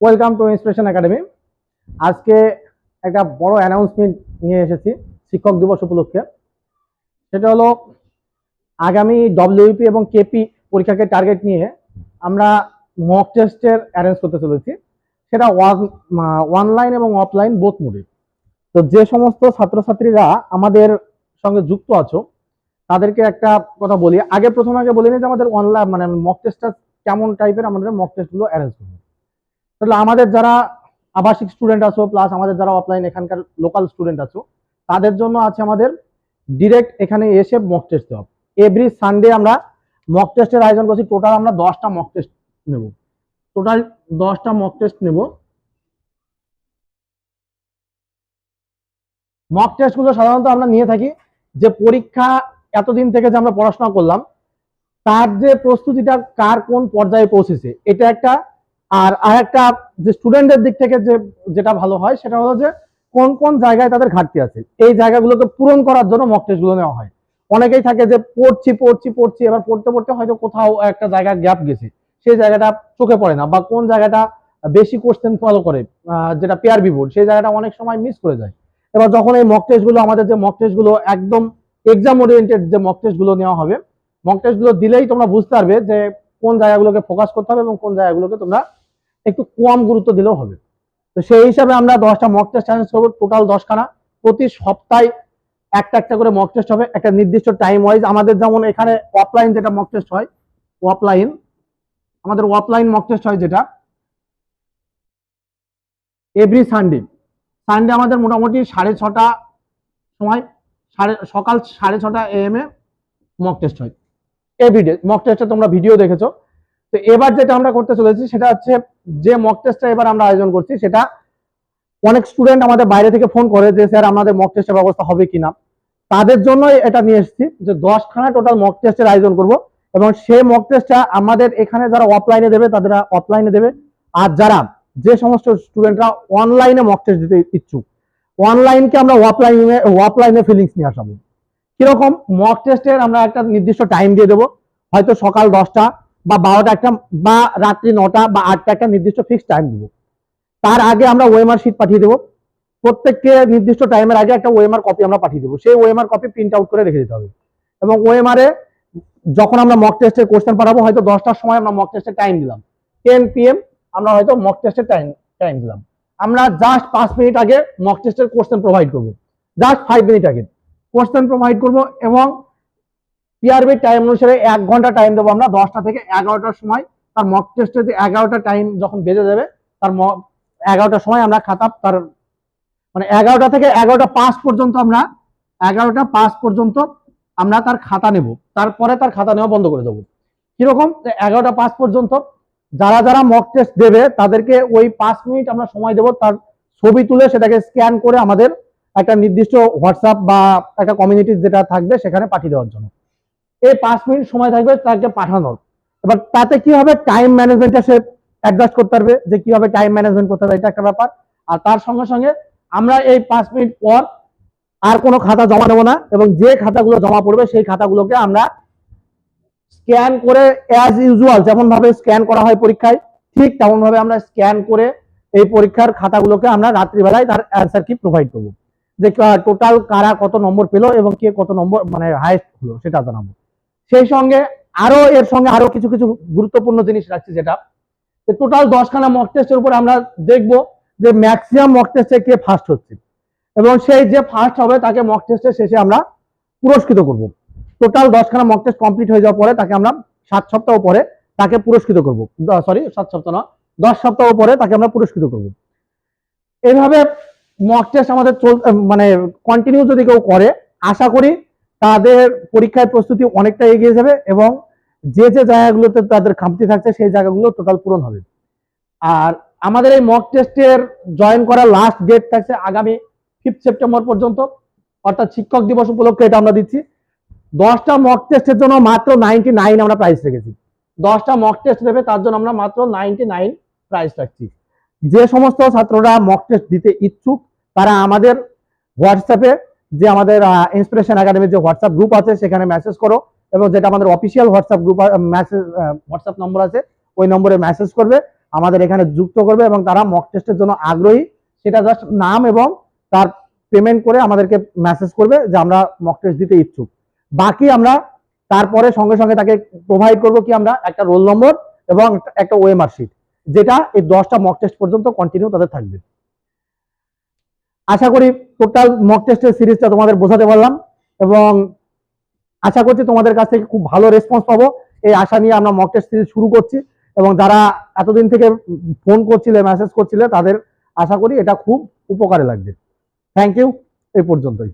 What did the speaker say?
Welcome to inspiration academy আজকে একটা বড় অ্যানাউন্সমেন্ট নিয়ে এসেছি, শিক্ষক দিবস উপলক্ষে। সেটা হলো, আগামী ডব্লিউপি এবং কেপি পরীক্ষাকে টার্গেট নিয়ে আমরা মক টেস্টের অ্যারেঞ্জ করতে চলেছি। সেটা অনলাইন এবং অফলাইন বোথ মোডে তো যে সমস্ত ছাত্রছাত্রীরা আমাদের সঙ্গে যুক্ত আছো, তাদেরকে একটা কথা বলি। আগে প্রথমে আগে বলি যে আমাদের অনলাইন মানে মক টেস্টটা কেমন টাইপের আমাদের মক টেস্টগুলো অ্যারেঞ্জ করব। তাহলে আমাদের যারা আবাসিক স্টুডেন্ট আছো প্লাস আমাদের যারা অফলাইন এখানকার লোকাল স্টুডেন্ট আছো, তাদের জন্য আছে আমাদের ডিরেক্ট এখানে এসে মক টেস্ট দেওয়া। এভরি সানডে আমরা মক টেস্টের আয়োজন করছি। টোটাল আমরা দশটা মক টেস্ট নেব। টোটাল দশটা মক টেস্ট নেব। মক টেস্টগুলো সাধারণত আমরা নিয়ে থাকি যে পরীক্ষা এতদিন থেকে যে আমরা পড়াশোনা করলাম, তার যে প্রস্তুতিটা কার কোন পর্যায়ে পৌঁছেছে, এটা একটা আর আরেকটা যে স্টুডেন্টদের দিক থেকে যে, যেটা ভালো হয়, সেটা হলো যে কোন কোন জায়গায় তাদের ঘাটতি আছে। এই জায়গাগুলোকে পূরণ করার জন্য মক টেস্টগুলো নেওয়া হয়। অনেকেই থাকে যে, পড়ছি পড়ছি পড়ছি, এবার পড়তে পড়তে হয়তো কোথাও একটা জায়গা গ্যাপ গেছে। সেই জায়গাটা চোখে পড়ে না বা কোন জায়গাটা বেশি কোশ্চেন ফলো করে যেটা পেয়ার বিবোর্ড সেই জায়গাটা অনেক সময় মিস করে যায়। এবার যখন এই মক টেস্টগুলো আমাদের যে মক টেস্টগুলো একদম এক্সাম ওরিয়েন্টেড যে মক টেস্টগুলো নেওয়া হবে মক টেস্টগুলো দিলেই তোমরা বুঝতে পারবে যে কোন জায়গাগুলোকে ফোকাস করতে হবে এবং কোন জায়গাগুলোকে তোমরা একটু কম গুরুত্ব দিলেও হবে। তো সেই হিসাবে আমরা দশটা মক টেস্ট চ্যালেঞ্জ করব টোটাল দশখানা। প্রতি সপ্তাহে একটা একটা করে মক টেস্ট হবে। একটা নির্দিষ্ট টাইম ওয়াইজ আমাদের যেমন এখানে অফলাইন যেটা মক টেস্ট হয় অফলাইন আমাদের অফলাইন মক টেস্ট হয় যেটা এভরি সানডে সানডে আমাদের মোটামুটি সাড়ে ছটা সময়, সাড়ে, সকাল সাড়ে ছটা এম এ মক টেস্ট হয়। এভরিডে মক টেস্টে তোমরা ভিডিও দেখেছ। তো এবার যেটা আমরা করতে চলেছি, সেটা হচ্ছে যে মক টেস্টটা এবার আমরা আয়োজন করছি, সেটা অনেক স্টুডেন্ট আমাদের বাইরে থেকে ফোন করে যে, স্যার, আমাদের মক টেস্টের ব্যবস্থা হবে কিনা? তাদের জন্য এটা নিয়ে এসেছি যে, দশখানা টোটাল মক টেস্টের আয়োজন করব এবং সেই মক টেস্টটা আমাদের এখানে যারা অফলাইনে দেবে, তাদের অফলাইনে দেবে। আর যারা যে সমস্ত স্টুডেন্টরা অনলাইনে মক টেস্ট দিতে ইচ্ছুক অনলাইনকে আমরা অফলাইনে অফলাইনে ফিলিংস নিয়ে আসাবো। কীরকম মক টেস্টের আমরা একটা নির্দিষ্ট টাইম দিয়ে দেবো। হয়তো সকাল দশটা বা বারোটা একটা, বা রাত্রি নটা বা আটটা একটা নির্দিষ্ট ফিক্সড টাইম দেবো। তার আগে আমরা ওয়েমার শিট পাঠিয়ে দেবো। প্রত্যেককে নির্দিষ্ট টাইমের আগে একটা ওয়েমার কপি আমরা পাঠিয়ে দেবো। সেই ওয়েমার কপি প্রিন্ট আউট করে রেখে দিতে হবে। এবং ওয়েমারে যখন আমরা মক টেস্টের কোশ্চেন পাঠাবো, হয়তো দশটার সময় আমরা মক টেস্টের টাইম দিলাম। টেন পিএম আমরা হয়তো মক টেস্টের টাইম টাইম দিলাম। আমরা জাস্ট পাঁচ মিনিট আগে মক টেস্টের কোশ্চেন প্রোভাইড করব। জাস্ট ফাইভ মিনিট আগে। কোশ্চেন প্রোভাইড করব এবং পিআরবি টাইম অনুসারে এক ঘণ্টা টাইম দেবো আমরা, দশটা থেকে এগারোটার সময়। তার মক টেস্টে যে এগারোটা টাইম যখন বেজে যাবে, তার এগারোটার সময় আমরা খাতা, তার মানে এগারোটা থেকে এগারোটা পাঁচ পর্যন্ত আমরা, এগারোটা পাঁচ পর্যন্ত আমরা তার খাতা নেব। তারপরে তার খাতা নেওয়া বন্ধ করে দেবো। কীরকম? এগারোটা পাঁচ পর্যন্ত যারা যারা মক টেস্ট দেবে, তাদেরকে ওই পাঁচ মিনিট আমরা সময় দেবো তার ছবি তুলে, সেটাকে স্ক্যান করে আমাদের একটা নির্দিষ্ট হোয়াটসঅ্যাপ বা একটা কমিউনিটি যেটা থাকবে, সেখানে পাঠিয়ে দেওয়ার জন্য। এই পাঁচ মিনিট সময় থাকবে তাকে পাঠানোর। এবার তাতে কি হবে? টাইম ম্যানেজমেন্টটা সে অ্যাডজাস্ট করতে পারবে যে কীভাবে টাইম ম্যানেজমেন্ট করতে হবে, এটা একটা ব্যাপার। আর তার সঙ্গে সঙ্গে আমরা এই পাঁচ মিনিট পর আর কোনো খাতা জমা নেব না এবং যে খাতাগুলো জমা পড়বে সেই খাতাগুলোকে আমরা স্ক্যান করে অ্যাজ ইউজুয়াল যেমন ভাবে স্ক্যান করা হয় পরীক্ষায়, ঠিক তেমন ভাবে আমরা স্ক্যান করে এই পরীক্ষার খাতাগুলোকে আমরা রাত্রিবেলায় তার অ্যান্সার কি প্রোভাইড করব। যে টোটাল কারা কত নম্বর পেল এবং কে কত নম্বর মানে হাইস্ট হলো সেটা জানাব। সেই সঙ্গে আরও এর সঙ্গে আরও কিছু কিছু গুরুত্বপূর্ণ জিনিস রাখছি যেটা। টোটাল দশখানা মক টেস্টের উপর আমরা দেখব যে ম্যাক্সিমাম মক টেস্টে কে ফার্স্ট হচ্ছে। এবং সেই যে ফার্স্ট হবে তাকে মক টেস্টের শেষে আমরা পুরস্কৃত করব। টোটাল দশখানা মক টেস্ট কমপ্লিট হয়ে যাওয়ার পরে তাকে আমরা সাত সপ্তাহ পরে তাকে পুরস্কৃত করব। সরি সাত সপ্তাহ না দশ সপ্তাহ পরে তাকে আমরা পুরস্কৃত করব। এইভাবে মক টেস্ট আমাদের চল মানে কন্টিনিউ যদি কেউ করে, আশা করি তাদের পরীক্ষার প্রস্তুতি অনেকটা এগিয়ে যাবে এবং যে যে জায়গাগুলোতে তাদের খামতি থাকছে, সেই জায়গাগুলো টোটাল পূরণ হবে। আর আমাদের এই মক টেস্টের জয়েন করার লাস্ট ডেট থাকছে আগামী ফিফথ সেপ্টেম্বর পর্যন্ত, অর্থাৎ শিক্ষক দিবস উপলক্ষে এটা আমরা দিচ্ছি। দশটা মক টেস্টের জন্য মাত্র নাইনটি নাইন আমরা প্রাইস রেখেছি। দশটা মক টেস্ট দেবে, তার জন্য আমরা মাত্র নাইনটি নাইন প্রাইস রাখছি। যে সমস্ত ছাত্ররা মক টেস্ট দিতে ইচ্ছুক, তারা আমাদের হোয়াটসঅ্যাপে যে আমাদের ইন্সপিরেশন একাডেমির যে হোয়াটসঅ্যাপ গ্রুপ আছে, সেখানে মেসেজ করো এবং যেটা আমাদের official WhatsApp group message WhatsApp number আছে, ওই নম্বরে মেসেজ করবে, আমাদের এখানে যুক্ত করবে এবং তারা মক টেস্টের জন্য আগ্রহী। সেটা জাস্ট নাম এবং তার পেমেন্ট করে আমাদেরকে মেসেজ করবে যে আমরা মক টেস্ট দিতে ইচ্ছুক। বাকি আমরা তারপরে সঙ্গে সঙ্গে তাকে প্রোভাইড করব কি আমরা একটা রোল নম্বর এবং একটা ওএমআর শিট যেটা এই দশটা মক টেস্ট পর্যন্ত কন্টিনিউ তাদের থাকবে। আশা করি টোটাল মক টেস্টের সিরিজটা তোমাদের বোঝাতে পারলাম এবং আশা করছি তোমাদের কাছ থেকে খুব ভালো রেসপন্স পাবো। এই আশা নিয়ে আমরা মক টেস্ট সিরিজ শুরু করছি এবং যারা এতদিন থেকে ফোন করছিলে মেসেজ করছিলে, তাদের আশা করি এটা খুব উপকারে লাগবে। থ্যাংক ইউ এই পর্যন্তই।